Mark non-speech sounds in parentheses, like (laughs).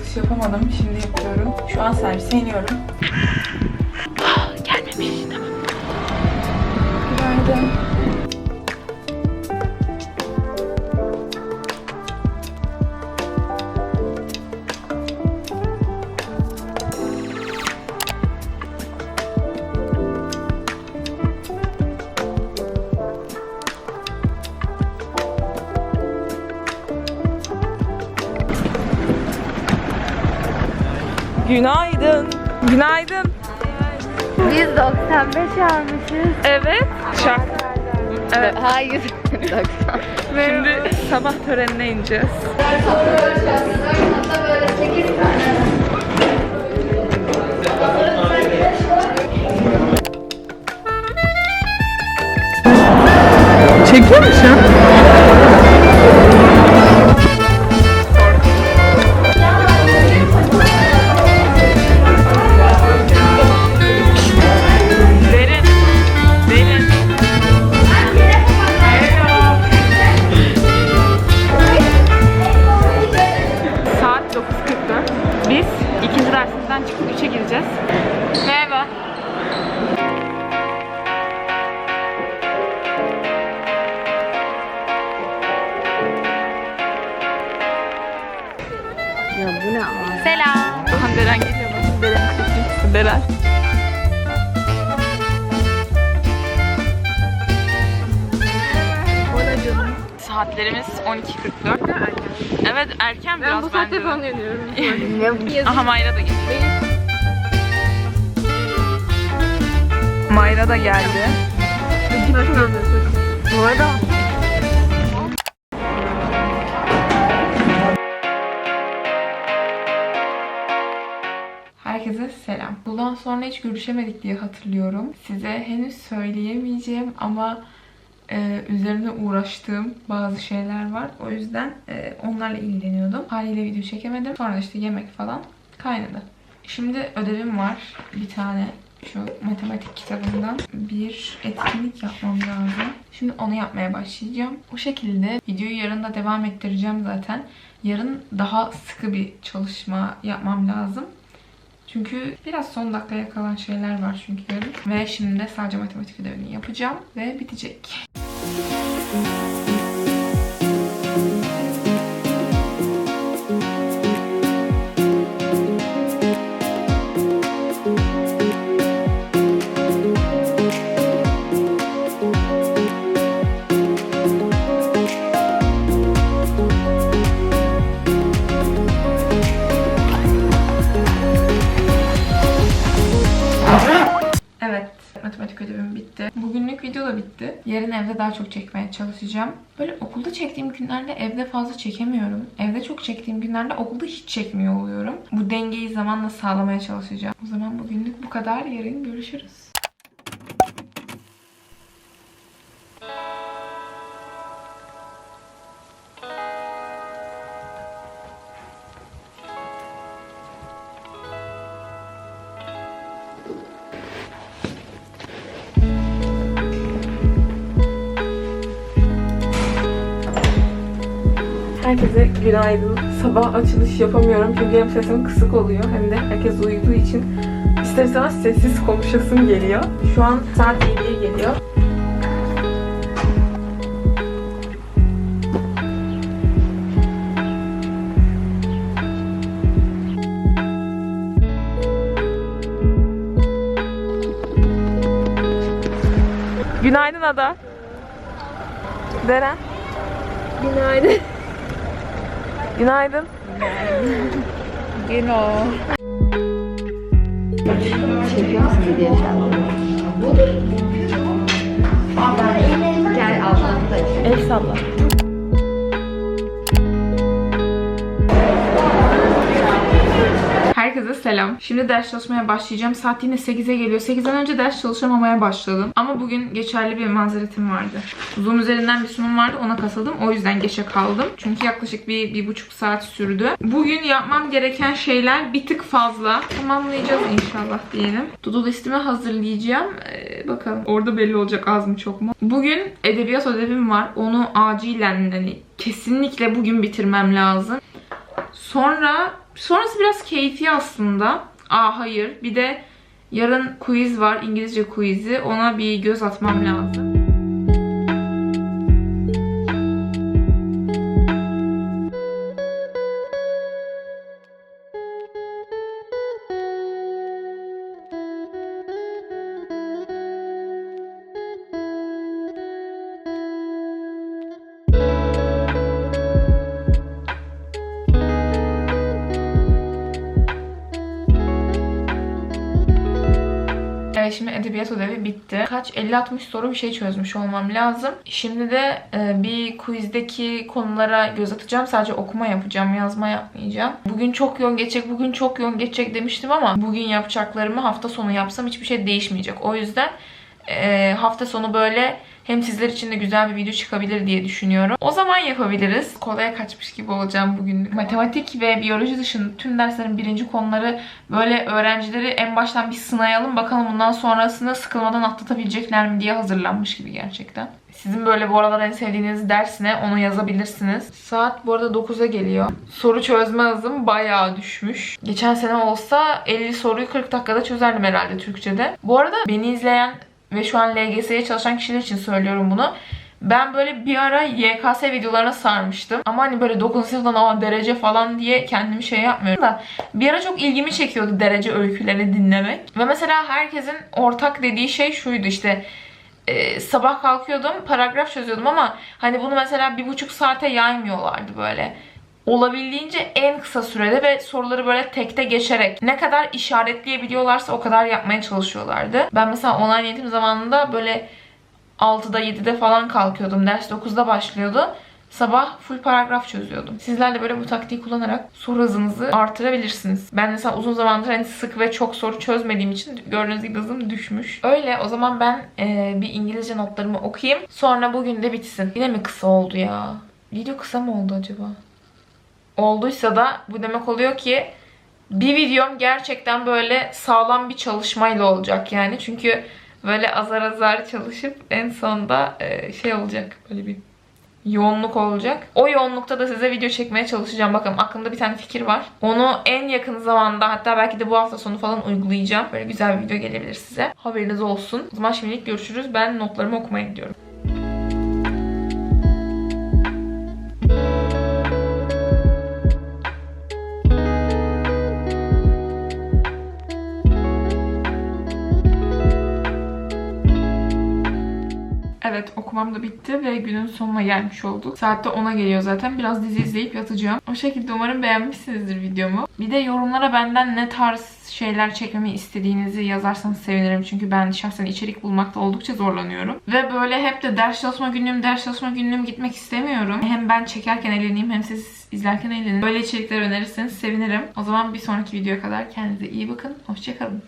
kalkış yapamadım. Şimdi yapıyorum. Şu an servise iniyorum. (laughs) Günaydın. Günaydın. Biz 95 almışız. Evet. Şak. Evet. Hayır. 90. (laughs) Şimdi sabah törenine ineceğiz. böyle 8 tane. Çekiyor musun? Çıkıp 3'e gireceğiz. Merhaba. Ya bu ne ama? Selam. Deren geliyor. Bakın Deren çekeyim. Deren. Saatlerimiz 12.44. Evet erken biraz Ben bu saatte bence de. falan (laughs) bu? Aha Mayra da geldi. Mayra da geldi. Bu arada Herkese selam. Bundan sonra hiç görüşemedik diye hatırlıyorum. Size henüz söyleyemeyeceğim ama e, üzerine uğraştığım bazı şeyler var. O yüzden e, onlarla ilgileniyordum. Haliyle video çekemedim. Sonra işte yemek falan kaynadı. Şimdi ödevim var. Bir tane şu matematik kitabından bir etkinlik yapmam lazım. Şimdi onu yapmaya başlayacağım. O şekilde videoyu yarın da devam ettireceğim zaten. Yarın daha sıkı bir çalışma yapmam lazım. Çünkü biraz son dakikaya kalan şeyler var çünkü yarın. Ve şimdi de sadece matematik ödevini yapacağım ve bitecek. Evet, Yarın evde daha çok çekmeye çalışacağım. Böyle okulda çektiğim günlerde evde fazla çekemiyorum. Evde çok çektiğim günlerde okulda hiç çekmiyor oluyorum. Bu dengeyi zamanla sağlamaya çalışacağım. O zaman bugünlük bu kadar. Yarın görüşürüz. Herkese günaydın. Sabah açılış yapamıyorum çünkü hem sesim kısık oluyor hem de herkes uyuduğu için ister istemez sessiz konuşasım geliyor. Şu an saat 7'ye geliyor. Günaydın Ada. Deren. Günaydın. Günaydın. çekiyor musun diye? Gel altını da. El salla. Herkese selam. Şimdi ders çalışmaya başlayacağım. Saat yine 8'e geliyor. 8'den önce ders çalışamamaya başladım. Ama bugün geçerli bir mazeretim vardı. Zoom üzerinden bir sunum vardı. Ona katıldım. O yüzden geçe kaldım. Çünkü yaklaşık bir, bir buçuk saat sürdü. Bugün yapmam gereken şeyler bir tık fazla. Tamamlayacağız inşallah diyelim. To-do listimi hazırlayacağım. Ee, bakalım. Orada belli olacak az mı çok mu. Bugün edebiyat ödevim var. Onu acilen hani kesinlikle bugün bitirmem lazım. Sonra Sonrası biraz keyfi aslında. Aa hayır. Bir de yarın quiz var. İngilizce quiz'i. Ona bir göz atmam lazım. Şimdi edebiyat ödevi bitti. Kaç 50-60 soru bir şey çözmüş olmam lazım. Şimdi de e, bir quizdeki konulara göz atacağım. Sadece okuma yapacağım, yazma yapmayacağım. Bugün çok yoğun geçecek, bugün çok yoğun geçecek demiştim ama bugün yapacaklarımı hafta sonu yapsam hiçbir şey değişmeyecek. O yüzden e, hafta sonu böyle hem sizler için de güzel bir video çıkabilir diye düşünüyorum. O zaman yapabiliriz. Kolaya kaçmış gibi olacağım bugün. Matematik ve biyoloji dışında tüm derslerin birinci konuları böyle öğrencileri en baştan bir sınayalım. Bakalım bundan sonrasında sıkılmadan atlatabilecekler mi diye hazırlanmış gibi gerçekten. Sizin böyle bu aralar en sevdiğiniz ders ne? Onu yazabilirsiniz. Saat bu arada 9'a geliyor. Soru çözme hızım bayağı düşmüş. Geçen sene olsa 50 soruyu 40 dakikada çözerdim herhalde Türkçe'de. Bu arada beni izleyen ve şu an LGS'ye çalışan kişiler için söylüyorum bunu. Ben böyle bir ara YKS videolarına sarmıştım. Ama hani böyle 9. sınıftan ama derece falan diye kendimi şey yapmıyorum da bir ara çok ilgimi çekiyordu derece öykülerini dinlemek. Ve mesela herkesin ortak dediği şey şuydu işte e, sabah kalkıyordum paragraf çözüyordum ama hani bunu mesela bir buçuk saate yaymıyorlardı böyle. Olabildiğince en kısa sürede ve soruları böyle tekte geçerek ne kadar işaretleyebiliyorlarsa o kadar yapmaya çalışıyorlardı. Ben mesela online eğitim zamanında böyle 6'da 7'de falan kalkıyordum. Ders 9'da başlıyordu. Sabah full paragraf çözüyordum. Sizler de böyle bu taktiği kullanarak soru hızınızı artırabilirsiniz. Ben mesela uzun zamandır hani sık ve çok soru çözmediğim için gördüğünüz gibi hızım düşmüş. Öyle o zaman ben e, bir İngilizce notlarımı okuyayım. Sonra bugün de bitsin. Yine mi kısa oldu ya? Video kısa mı oldu acaba? Olduysa da bu demek oluyor ki bir videom gerçekten böyle sağlam bir çalışmayla olacak yani. Çünkü böyle azar azar çalışıp en sonunda e, şey olacak böyle bir yoğunluk olacak. O yoğunlukta da size video çekmeye çalışacağım. Bakın aklımda bir tane fikir var. Onu en yakın zamanda hatta belki de bu hafta sonu falan uygulayacağım. Böyle güzel bir video gelebilir size. Haberiniz olsun. O zaman şimdilik görüşürüz. Ben notlarımı okumaya gidiyorum. Evet okumam da bitti ve günün sonuna gelmiş olduk. Saatte 10'a geliyor zaten. Biraz dizi izleyip yatacağım. O şekilde umarım beğenmişsinizdir videomu. Bir de yorumlara benden ne tarz şeyler çekmemi istediğinizi yazarsanız sevinirim. Çünkü ben şahsen içerik bulmakta oldukça zorlanıyorum. Ve böyle hep de ders çalışma günlüğüm, ders çalışma günlüğüm gitmek istemiyorum. Hem ben çekerken eğleneyim hem siz izlerken eğlenin. Böyle içerikler önerirseniz sevinirim. O zaman bir sonraki videoya kadar kendinize iyi bakın. Hoşçakalın.